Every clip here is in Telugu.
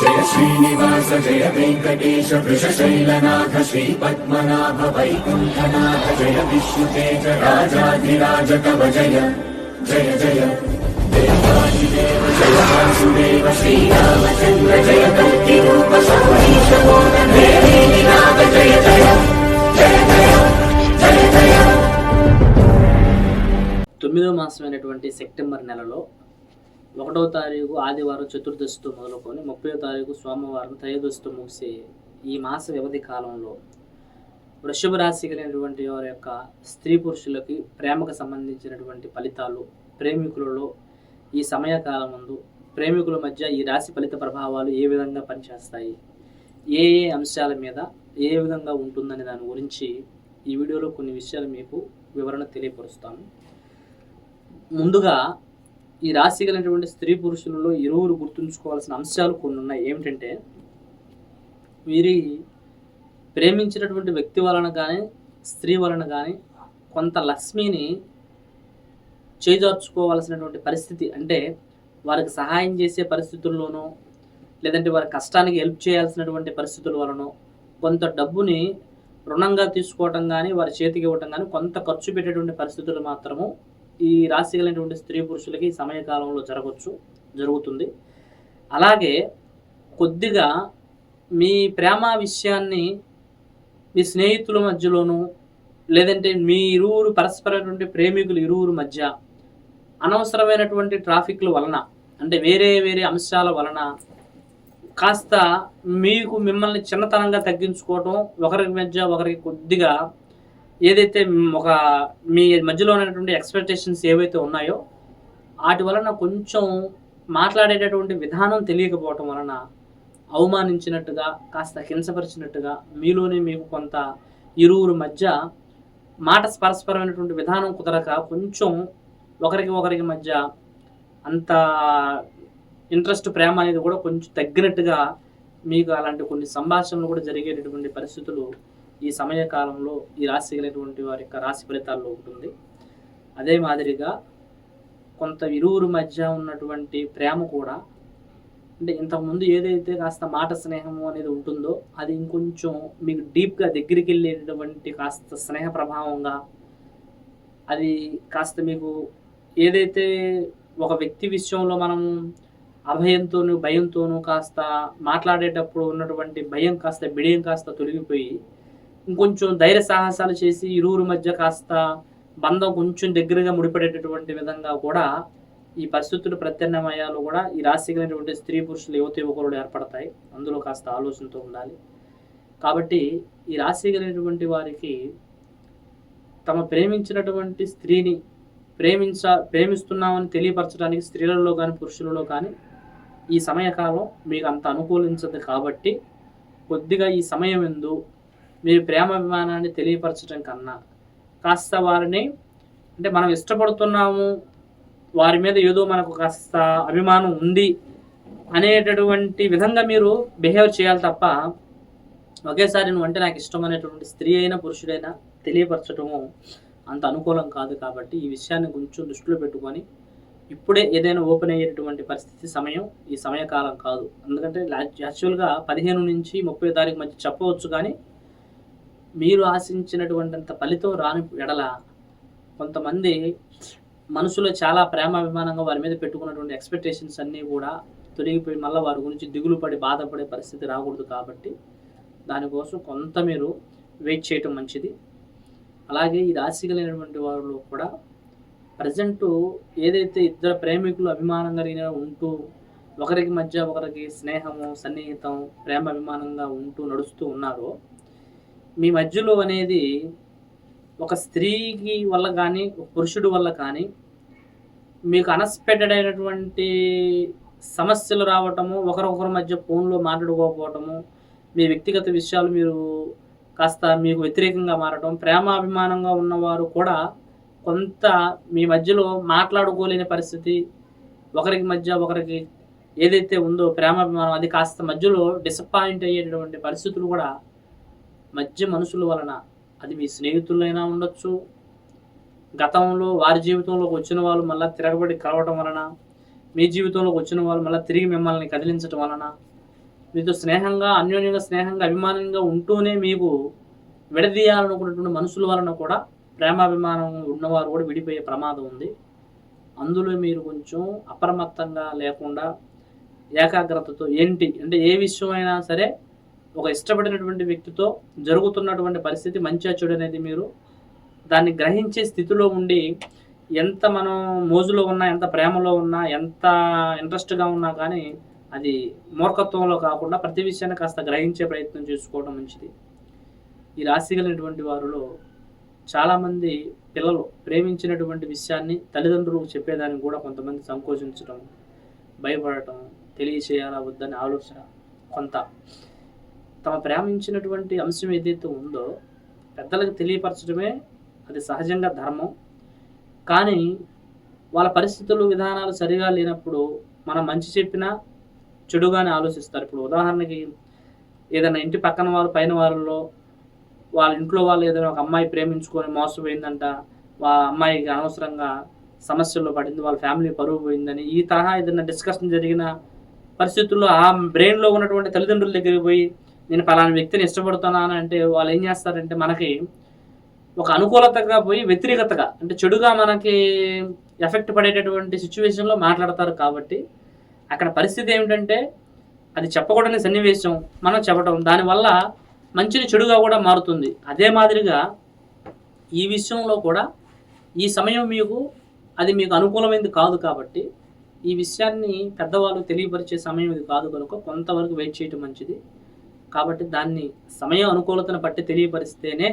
జయ శ్రీనివాస జయ వెంకటేశ వృషశైలనాథ శ్రీ పద్మనాభ వైకుంఠనాథ జయ విష్ణుతేజ రాజాధిరాజ కవ జయ జయ జయ. దేవాదిదేవ జయ వాసుదేవ శ్రీరామచంద్ర జయ కల్కి రూప సౌరీశ నాథ జయ జయ జయ జయ జయ జయ. తొమ్మిదో మాసమైనటువంటి సెప్టెంబర్ నెలలో ఒకటవ తారీఖు ఆదివారం చతుర్దశితో మొదలుకొని ముప్పై తారీఖు సోమవారం త్రయోదశితో ముగిసే ఈ మాస వ్యవధి కాలంలో వృషభ రాశి కలిగినటువంటి వారి యొక్క స్త్రీ పురుషులకి ప్రేమకు సంబంధించినటువంటి ఫలితాలు ప్రేమికులలో ఈ సమయకాలం ముందు ప్రేమికుల మధ్య ఈ రాశి ఫలిత ప్రభావాలు ఏ విధంగా పనిచేస్తాయి? ఏ ఏ అంశాల మీద ఏ విధంగా ఉంటుందనే దాని గురించి ఈ వీడియోలో కొన్ని విషయాలు మీకు వివరణ తెలియపరుస్తాము ముందుగా ఈ రాశి కలిగినటువంటి స్త్రీ పురుషులలో ఇరువురు గుర్తుంచుకోవాల్సిన అంశాలు కొన్ని ఉన్నాయి. ఏమిటంటే వీరి ప్రేమించినటువంటి వ్యక్తి వలన కానీ స్త్రీ వలన కానీ కొంత లక్ష్మిని చేజార్చుకోవాల్సినటువంటి పరిస్థితి అంటే వారికి సహాయం చేసే పరిస్థితుల్లోనో లేదంటే వారి కష్టానికి హెల్ప్ చేయాల్సినటువంటి పరిస్థితుల వలనో కొంత డబ్బుని రుణంగా తీసుకోవటం కానీ వారి చేతికి ఇవ్వటం కానీ కొంత ఖర్చు పెట్టేటువంటి పరిస్థితులు మాత్రము ఈ రాశి కలిగినటువంటి స్త్రీ పురుషులకి ఈ సమయకాలంలో జరగవచ్చు జరుగుతుంది. అలాగే కొద్దిగా మీ ప్రేమ విషయాన్ని మీ స్నేహితుల మధ్యలోనూ లేదంటే మీ ఇరువురు పరస్పరమైనటువంటి ప్రేమికులు ఇరువురు మధ్య అనవసరమైనటువంటి ట్రాఫిక్ల వలన అంటే వేరే వేరే అంశాల వలన కాస్త మీకు మిమ్మల్ని చిన్నతనంగా తగ్గించుకోవటం ఒకరికి మధ్య ఒకరికి కొద్దిగా ఏదైతే ఒక మీ మధ్యలో ఉన్నటువంటి ఎక్స్పెక్టేషన్స్ ఏవైతే ఉన్నాయో వాటి వలన కొంచెం మాట్లాడేటటువంటి విధానం తెలియకపోవటం వలన అవమానించినట్టుగా కాస్త హింసపరిచినట్టుగా మీలోనే మీకు కొంత ఇరువురు మధ్య మాట పరస్పరమైనటువంటి విధానం కుదరక కొంచెం ఒకరికి ఒకరికి మధ్య అంత ఇంట్రెస్ట్ ప్రేమ అనేది కూడా కొంచెం తగ్గినట్టుగా మీకు అలాంటి కొన్ని సంభాషణలు కూడా జరిగేటటువంటి పరిస్థితులు ఈ సమయ కాలంలో ఈ రాశి కలిగినటువంటి వారి యొక్క రాశి ఫలితాల్లో ఉంటుంది అదే మాదిరిగా కొంత ఇరువురు మధ్య ఉన్నటువంటి ప్రేమ కూడా అంటే ఇంతకుముందు ఏదైతే కాస్త మాట స్నేహము అనేది ఉంటుందో అది ఇంకొంచెం మీకు డీప్గా దగ్గరికి వెళ్ళేటటువంటి కాస్త స్నేహ ప్రభావంగా అది కాస్త మీకు ఏదైతే ఒక వ్యక్తి విషయంలో మనం అభయంతోనూ భయంతోనూ కాస్త మాట్లాడేటప్పుడు ఉన్నటువంటి భయం కాస్త బిడియం కాస్త తొలగిపోయి ఇంకొంచెం ధైర్య సాహసాలు చేసి ఇరువురు మధ్య కాస్త బంధం కొంచెం దగ్గరగా ముడిపడేటటువంటి విధంగా కూడా ఈ పరిస్థితులు ప్రత్యామ్నాయాలు కూడా ఈ రాశి కలిగినటువంటి స్త్రీ పురుషులు యువత యువకులు ఏర్పడతాయి. అందులో కాస్త ఆలోచనతో ఉండాలి. కాబట్టి ఈ రాశి కలిగినటువంటి వారికి తమ ప్రేమించినటువంటి స్త్రీని ప్రేమించ ప్రేమిస్తున్నామని తెలియపరచడానికి స్త్రీలలో కానీ పురుషులలో కానీ ఈ సమయకాలం మీకు అంత అనుకూలించదు కాబట్టి కొద్దిగా ఈ సమయం ఎందు మీరు ప్రేమాభిమానాన్ని తెలియపరచడం కన్నా కాస్త వారిని అంటే మనం ఇష్టపడుతున్నాము వారి మీద ఏదో మనకు కాస్త అభిమానం ఉంది అనేటటువంటి విధంగా మీరు బిహేవ్ చేయాలి తప్ప ఒకేసారి నువ్వు అంటే నాకు ఇష్టం అనేటువంటి స్త్రీ అయినా పురుషుడైనా తెలియపరచడము అంత అనుకూలం కాదు కాబట్టి ఈ విషయాన్ని కొంచెం దృష్టిలో పెట్టుకొని ఇప్పుడే ఏదైనా ఓపెన్ అయ్యేటటువంటి పరిస్థితి సమయం ఈ సమయకాలం కాదు. ఎందుకంటే యాక్చువల్గా పదిహేను నుంచి ముప్పై తారీఖు మధ్య చెప్పవచ్చు కానీ మీరు ఆశించినటువంటింత ఫలితం రాని ఎడల కొంతమంది మనసులో చాలా ప్రేమ అభిమానంగా వారి మీద పెట్టుకున్నటువంటి ఎక్స్పెక్టేషన్స్ అన్నీ కూడా తొలగిపోయి మళ్ళీ వారి గురించి దిగులు పడి బాధపడే పరిస్థితి రాకూడదు కాబట్టి దానికోసం కొంత మీరు వెయిట్ చేయటం మంచిది. అలాగే ఈ రాశి కలిగినటువంటి వారిలో కూడా ప్రజెంటు ఏదైతే ఇద్దరు ప్రేమికులు అభిమానం కలిగిన ఉంటూ ఒకరికి మధ్య ఒకరికి స్నేహము సన్నిహితం ప్రేమ అభిమానంగా ఉంటూ నడుస్తూ ఉన్నారో మీ మధ్యలో అనేది ఒక స్త్రీకి వల్ల కానీ ఒక పురుషుడు వల్ల కానీ మీకు అన్ఎక్స్పెక్టెడ్ అయినటువంటి సమస్యలు రావటము ఒకరొకరి మధ్య ఫోన్లో మాట్లాడుకోకపోవటము మీ వ్యక్తిగత విషయాలు మీరు కాస్త మీకు వ్యతిరేకంగా మారటం ప్రేమాభిమానంగా ఉన్నవారు కూడా కొంత మీ మధ్యలో మాట్లాడుకోలేని పరిస్థితి ఒకరికి మధ్య ఒకరికి ఏదైతే ఉందో ప్రేమాభిమానం అది కాస్త మధ్యలో డిసప్పాయింట్ అయ్యేటటువంటి పరిస్థితులు కూడా మధ్య మనుషుల వలన అది మీ స్నేహితులైనా ఉండొచ్చు. గతంలో వారి జీవితంలోకి వచ్చిన వాళ్ళు మళ్ళీ తిరగబడి కలవటం వలన మీ జీవితంలోకి వచ్చిన వాళ్ళు మళ్ళీ తిరిగి మిమ్మల్ని కదిలించటం వలన మీతో స్నేహంగా అన్యోన్యంగా స్నేహంగా అభిమానంగా ఉంటూనే మీకు విడదీయాలనుకున్నటువంటి మనుషుల వలన కూడా ప్రేమాభిమానం ఉన్నవారు కూడా విడిపోయే ప్రమాదం ఉంది. అందులో మీరు కొంచెం అప్రమత్తంగా లేకుండా ఏకాగ్రతతో ఏంటి? అంటే ఏ విషయమైనా సరే ఒక ఇష్టపడినటువంటి వ్యక్తితో జరుగుతున్నటువంటి పరిస్థితి మంచిగా చెడు అనేది మీరు దాన్ని గ్రహించే స్థితిలో ఉండి ఎంత మనం మోజులో ఉన్నా ఎంత ప్రేమలో ఉన్నా ఎంత ఇంట్రెస్ట్గా ఉన్నా కానీ అది మూర్ఖత్వంలో కాకుండా ప్రతి విషయాన్ని కాస్త గ్రహించే ప్రయత్నం చేసుకోవడం మంచిది. ఈ రాశి కలిగినటువంటి వారిలో చాలామంది పిల్లలు ప్రేమించినటువంటి విషయాన్ని తల్లిదండ్రులకు చెప్పేదానికి కూడా కొంతమంది సంకోచించడం భయపడటం తెలియచేయాలా వద్దని ఆలోచన కొంత. తమ ప్రేమించినటువంటి అంశం ఏదైతే ఉందో పెద్దలకు తెలియపరచడమే అది సహజంగా ధర్మం. కానీ వాళ్ళ పరిస్థితులు విధానాలు సరిగా లేనప్పుడు మనం మంచి చెప్పినా చెడుగానే ఆలోచిస్తారు. ఇప్పుడు ఉదాహరణకి ఏదైనా ఇంటి పక్కన వారు పైన వారిలో వాళ్ళ ఇంట్లో వాళ్ళు ఏదైనా ఒక అమ్మాయి ప్రేమించుకొని మోసపోయిందంట వాళ్ళ అమ్మాయికి అనవసరంగా సమస్యల్లో పడింది వాళ్ళ ఫ్యామిలీ పరువు పోయిందని ఈ తరహా ఏదైనా డిస్కషన్ జరిగిన పరిస్థితుల్లో ఆ బ్రెయిన్లో ఉన్నటువంటి తల్లిదండ్రుల దగ్గరికి పోయి నేను పలానా వ్యక్తిని ఇష్టపడుతున్నాను అంటే వాళ్ళు ఏం చేస్తారంటే మనకి ఒక అనుకూలతగా పోయి వ్యతిరేకతగా అంటే చెడుగా మనకి ఎఫెక్ట్ పడేటటువంటి సిచ్యువేషన్లో మాట్లాడతారు కాబట్టి అక్కడ పరిస్థితి ఏమిటంటే అది చెప్పకూడని సన్నివేశం మనం చెప్పడం దానివల్ల మంచిని చెడుగా కూడా మారుతుంది. అదే మాదిరిగా ఈ విషయంలో కూడా ఈ సమయం మీకు అది మీకు అనుకూలమైనది కాదు కాబట్టి ఈ విషయాన్ని పెద్దవాళ్ళు తెలియపరిచే సమయం ఇది కాదు కనుక కొంతవరకు వెయిట్ చేయటం మంచిది. కాబట్టి దాన్ని సమయం అనుకూలతను బట్టి తెలియపరిస్తేనే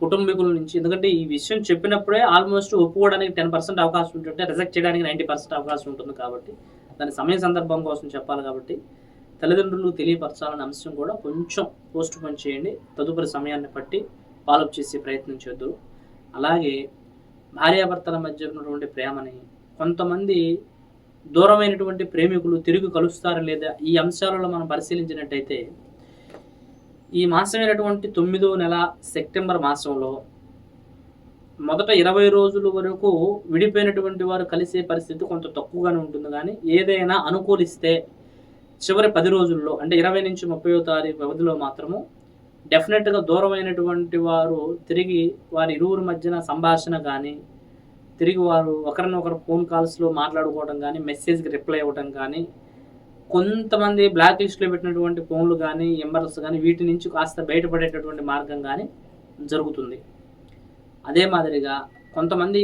కుటుంబీకుల నుంచి ఎందుకంటే ఈ విషయం చెప్పినప్పుడే ఆల్మోస్ట్ ఒప్పుకోవడానికి టెన్ పర్సెంట్ అవకాశం ఉంటుంటే రిజెక్ట్ చేయడానికి నైంటీ పర్సెంట్ అవకాశం ఉంటుంది కాబట్టి దాని సమయ సందర్భం కోసం చెప్పాలి కాబట్టి తల్లిదండ్రులు తెలియపరచాలనే అంశం కూడా కొంచెం పోస్ట్ పోన్ చేయండి. తదుపరి సమయాన్ని బట్టి ఫాలోఅప్ చేసే ప్రయత్నం చేద్దాం అలాగే భార్యాభర్తల మధ్య ఉన్నటువంటి ప్రేమని కొంతమంది దూరమైనటువంటి ప్రేమికులు తిరిగి కలుస్తారా లేదా ఈ అంశాలలో మనం పరిశీలించినట్టయితే ఈ మాసమైనటువంటి తొమ్మిదో నెల సెప్టెంబర్ మాసంలో మొదట ఇరవై రోజుల వరకు విడిపోయినటువంటి వారు కలిసే పరిస్థితి కొంత తక్కువగానే ఉంటుంది. కానీ ఏదైనా అనుకూలిస్తే చివరి పది రోజుల్లో అంటే ఇరవై నుంచి ముప్పై తారీఖు వ్యవధిలో మాత్రము డెఫినెట్గా దూరమైనటువంటి వారు తిరిగి వారి ఇరువురి మధ్యన సంభాషణ కానీ తిరిగి వారు ఒకరినొకరు ఫోన్ కాల్స్లో మాట్లాడుకోవడం కానీ మెసేజ్కి రిప్లై ఇవ్వడం కానీ కొంతమంది బ్లాక్ లిస్ట్లో పెట్టినటువంటి ఫోన్లు కానీ ఎంబర్స్ కానీ వీటి నుంచి కాస్త బయటపడేటటువంటి మార్గం కానీ జరుగుతుంది. అదే మాదిరిగా కొంతమంది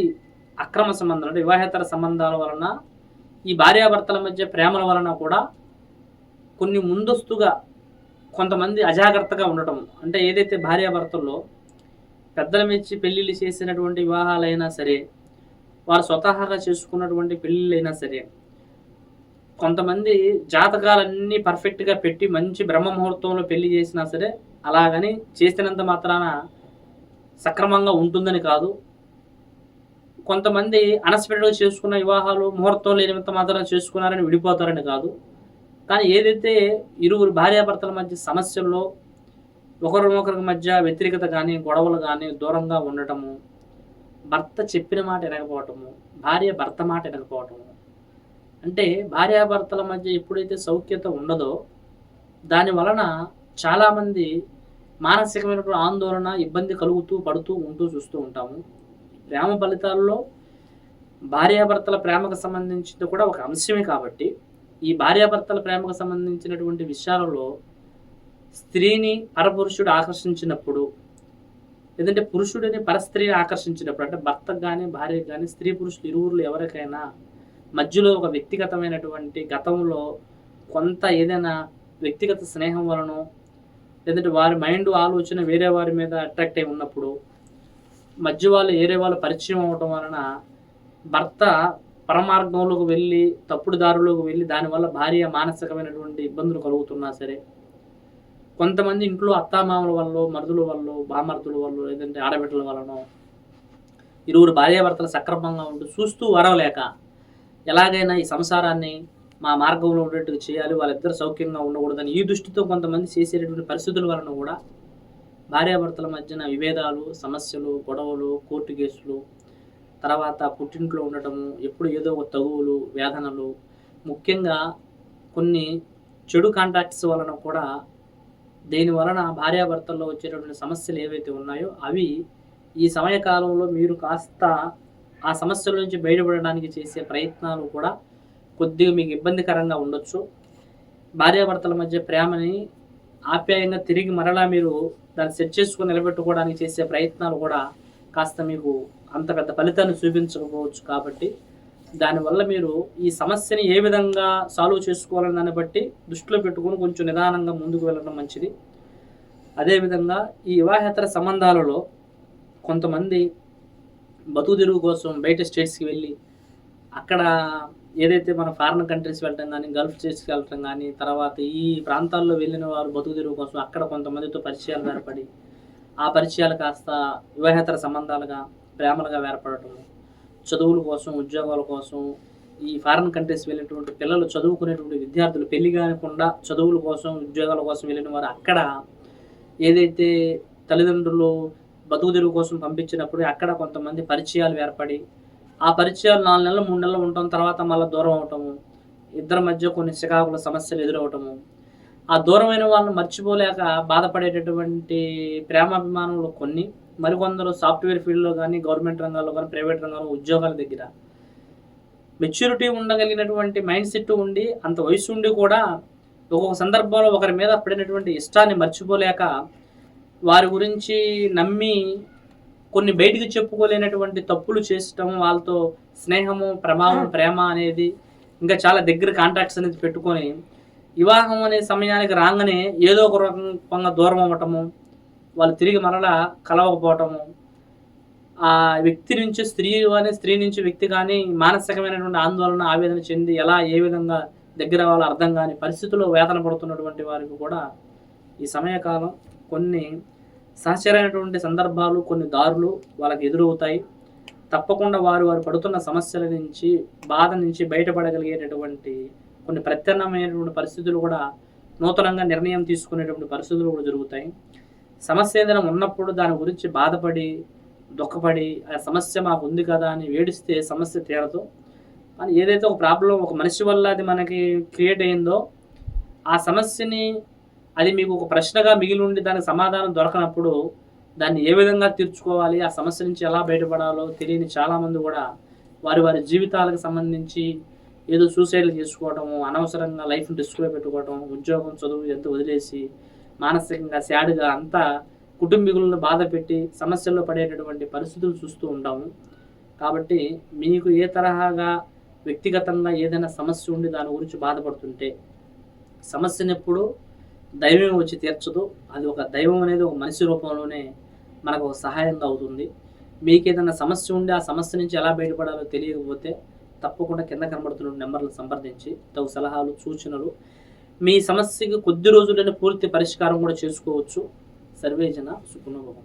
అక్రమ సంబంధాలు అంటే వివాహేతర సంబంధాల వలన ఈ భార్యాభర్తల మధ్య ప్రేమల వలన కూడా కొన్ని ముందస్తుగా కొంతమంది అజాగ్రత్తగా ఉండటం. అంటే ఏదైతే భార్యాభర్తల్లో పెద్దల మెచ్చి పెళ్ళిళ్ళు చేసినటువంటి వివాహాలైనా సరే వారు స్వతహాగా చేసుకున్నటువంటి పెళ్ళిళ్ళైనా సరే కొంతమంది జాతకాలన్నీ పర్ఫెక్ట్గా పెట్టి మంచి బ్రహ్మ ముహూర్తంలో పెళ్ళి చేసినా సరే అలాగని చేసినంత మాత్రాన సక్రమంగా ఉంటుందని కాదు. కొంతమంది అన్ఎక్స్పెక్టెడ్గా చేసుకున్న వివాహాలు ముహూర్తం లేనింత మాత్రం చేసుకున్నారని విడిపోతారని కాదు. కానీ ఏదైతే ఇరువురు భార్యాభర్తల మధ్య సమస్యల్లో ఒకరినొకరి మధ్య వ్యతిరేకత కానీ గొడవలు కానీ దూరంగా ఉండటము భర్త చెప్పిన మాట వినకపోవటము భార్య భర్త మాట వినకపోవటము అంటే భార్యాభర్తల మధ్య ఎప్పుడైతే సౌఖ్యత ఉండదో దాని వలన చాలామంది మానసికమైనటువంటి ఆందోళన ఇబ్బంది కలుగుతూ పడుతూ ఉంటూ చూస్తూ ఉంటాము. ప్రేమ ఫలితాల్లో భార్యాభర్తల ప్రేమకు సంబంధించింది కూడా ఒక అంశమే కాబట్టి ఈ భార్యాభర్తల ప్రేమకు సంబంధించినటువంటి విషయాలలో స్త్రీని పరపురుషుడు ఆకర్షించినప్పుడు లేదంటే పురుషుడిని పరస్త్రీని ఆకర్షించినప్పుడు అంటే భర్తకు కానీ భార్యకు కానీ స్త్రీ పురుషులు ఇరువురు ఎవరికైనా మధ్యలో ఒక వ్యక్తిగతమైనటువంటి గతంలో కొంత ఏదైనా వ్యక్తిగత స్నేహం వలనో లేదంటే వారి మైండ్ ఆలోచన వేరే వారి మీద అట్రాక్ట్ అయి ఉన్నప్పుడు మధ్య వాళ్ళు వేరే వాళ్ళు పరిచయం అవ్వటం వలన భర్త పరమార్గంలోకి వెళ్ళి తప్పుడు దారిలోకి వెళ్ళి దానివల్ల భార్య మానసికమైనటువంటి ఇబ్బందులు కలుగుతున్నా సరే కొంతమంది ఇంట్లో అత్తామామల వల్ల మరుదుల వల్ల బామర్దుల వల్ల లేదంటే ఆడబిడ్డల వలనో ఇరువురు భార్యాభర్తలు సక్రమంగా ఉంటూ చూస్తూ వరవలేక ఎలాగైనా ఈ సంసారాన్ని మా మార్గంలో ఉండేట్టుగా చేయాలి వాళ్ళిద్దరు సౌఖ్యంగా ఉండకూడదని ఈ దృష్టితో కొంతమంది చేసేటటువంటి పరిస్థితుల వలన కూడా భార్యాభర్తల మధ్యన విభేదాలు సమస్యలు గొడవలు కోర్టు కేసులు తర్వాత పుట్టింట్లో ఉండటము ఎప్పుడు ఏదో ఒక తగువులు వేదనలు ముఖ్యంగా కొన్ని చెడు కాంటాక్ట్స్ వలన కూడా దీని వలన భార్యాభర్తల్లో వచ్చేటటువంటి సమస్యలు ఏవైతే ఉన్నాయో అవి ఈ సమయకాలంలో మీరు కాస్త ఆ సమస్యల నుంచి బయటపడడానికి చేసే ప్రయత్నాలు కూడా కొద్దిగా మీకు ఇబ్బందికరంగా ఉండొచ్చు. భార్యాభర్తల మధ్య ప్రేమని ఆప్యాయంగా తిరిగి మరలా మీరు దాన్ని సెట్ చేసుకొని నిలబెట్టుకోవడానికి చేసే ప్రయత్నాలు కూడా కాస్త మీకు అంత పెద్ద ఫలితాన్ని చూపించకపోవచ్చు కాబట్టి దానివల్ల మీరు ఈ సమస్యని ఏ విధంగా సాల్వ్ చేసుకోవాలని దాన్ని బట్టి దృష్టిలో పెట్టుకొని కొంచెం నిదానంగా ముందుకు వెళ్ళడం మంచిది. అదేవిధంగా ఈ వివాహేతర సంబంధాలలో కొంతమంది బతుకు తెరువు కోసం బయట స్టేట్స్కి వెళ్ళి అక్కడ ఏదైతే మన ఫారిన్ కంట్రీస్ వెళ్ళటం కానీ గల్ఫ్ స్టేట్స్కి వెళ్ళటం కానీ తర్వాత ఈ ప్రాంతాల్లో వెళ్ళిన వారు బతుకు తెరువు కోసం అక్కడ కొంతమందితో పరిచయాలు ఏర్పడి ఆ పరిచయాలు కాస్త వివాహేతర సంబంధాలుగా ప్రేమలుగా ఏర్పడటం చదువుల కోసం ఉద్యోగాల కోసం ఈ ఫారిన్ కంట్రీస్ వెళ్ళినటువంటి పిల్లలు చదువుకునేటువంటి విద్యార్థులు పెళ్ళి కానికుండా చదువుల కోసం ఉద్యోగాల కోసం వెళ్ళిన వారు అక్కడ ఏదైతే తల్లిదండ్రులు బతుకు తెరువు కోసం పంపించినప్పుడు అక్కడ కొంతమంది పరిచయాలు ఏర్పడి ఆ పరిచయాలు నాలుగు నెలలు మూడు నెలలు ఉండటం తర్వాత మళ్ళీ దూరం అవటము ఇద్దరి మధ్య కొన్ని చికాకుల సమస్యలు ఎదురవటము. ఆ దూరమైన వాళ్ళని మర్చిపోలేక బాధపడేటటువంటి ప్రేమాభిమానంలో కొన్ని మరికొందరు సాఫ్ట్వేర్ ఫీల్డ్లో కానీ గవర్నమెంట్ రంగాల్లో కానీ ప్రైవేట్ రంగాల్లో ఉద్యోగాల దగ్గర. మెచ్యూరిటీ ఉండగలిగినటువంటి మైండ్ సెట్ ఉండి అంత వయసు ఉండి కూడా ఒక్కొక్క సందర్భంలో ఒకరి మీద పడినటువంటి ఇష్టాన్ని మర్చిపోలేక వారి గురించి నమ్మి కొన్ని బయటికి చెప్పుకోలేనటువంటి తప్పులు చేసటం వాళ్ళతో స్నేహము ప్రభావం ప్రేమ అనేది ఇంకా చాలా దగ్గర కాంటాక్ట్స్ అనేది పెట్టుకొని వివాహం అనే సమయానికి రాగానే ఏదో ఒక రకంగా దూరం అవ్వటము వాళ్ళు తిరిగి మరలా కలవకపోవటము ఆ వ్యక్తి నుంచి స్త్రీ కానీ స్త్రీ నుంచి వ్యక్తి కానీ మానసికమైనటువంటి ఆందోళన ఆవేదన చెంది ఎలా ఏ విధంగా దగ్గర వాళ్ళ అర్థం కాని పరిస్థితుల్లో వేదన పడుతున్నటువంటి వారికి కూడా ఈ సమయకాలం కొన్ని సహచరైనటువంటి సందర్భాలు కొన్ని దారులు వాళ్ళకి ఎదురవుతాయి. తప్పకుండా వారు వారు పడుతున్న సమస్యల నుంచి బాధ నుంచి బయటపడగలిగేటటువంటి కొన్ని ప్రత్యామ్నాయమైనటువంటి పరిస్థితులు కూడా నూతనంగా నిర్ణయం తీసుకునేటువంటి పరిస్థితులు కూడా జరుగుతాయి. సమస్య ఏదైనా ఉన్నప్పుడు దాని గురించి బాధపడి దుఃఖపడి ఆ సమస్య మాకు ఉంది కదా అని వేడిస్తే సమస్య తీరదు. అని ఏదైతే ఒక ప్రాబ్లం ఒక మనిషి వల్ల అది మనకి క్రియేట్ అయిందో ఆ సమస్యని అది మీకు ఒక ప్రశ్నగా మిగిలి ఉండి దానికి సమాధానం దొరకనప్పుడు దాన్ని ఏ విధంగా తీర్చుకోవాలి ఆ సమస్య నుంచి ఎలా బయటపడాలో తెలియని చాలామంది కూడా వారి వారి జీవితాలకు సంబంధించి ఏదో సూసైడ్లు చేసుకోవటము అనవసరంగా లైఫ్ని రిస్క్లో పెట్టుకోవటం ఉద్యోగం చదువు ఎంత వదిలేసి మానసికంగా శాడ్గా అంతా కుటుంబీకులను బాధ పెట్టి సమస్యల్లో పడేటటువంటి పరిస్థితులు చూస్తూ ఉంటాము. కాబట్టి మీకు ఏ తరహాగా వ్యక్తిగతంగా ఏదైనా సమస్య ఉండి దాని గురించి బాధపడుతుంటే సమస్యను ఎప్పుడు దైవం వచ్చి తీర్చదు. అది ఒక దైవం అనేది ఒక మనిషి రూపంలోనే మనకు ఒక సహాయంగా అవుతుంది. మీకు ఏదైనా సమస్య ఉండి ఆ సమస్య నుంచి ఎలా బయటపడాలో తెలియకపోతే తప్పకుండా కింద కనబడుతున్న నెంబర్లు సంప్రదించి తగు సలహాలు సూచనలు. మీ సమస్యకి కొద్ది రోజుల్లోనే పూర్తి పరిష్కారం కూడా చేసుకోవచ్చు. సర్వేజన సుఖనుభవం.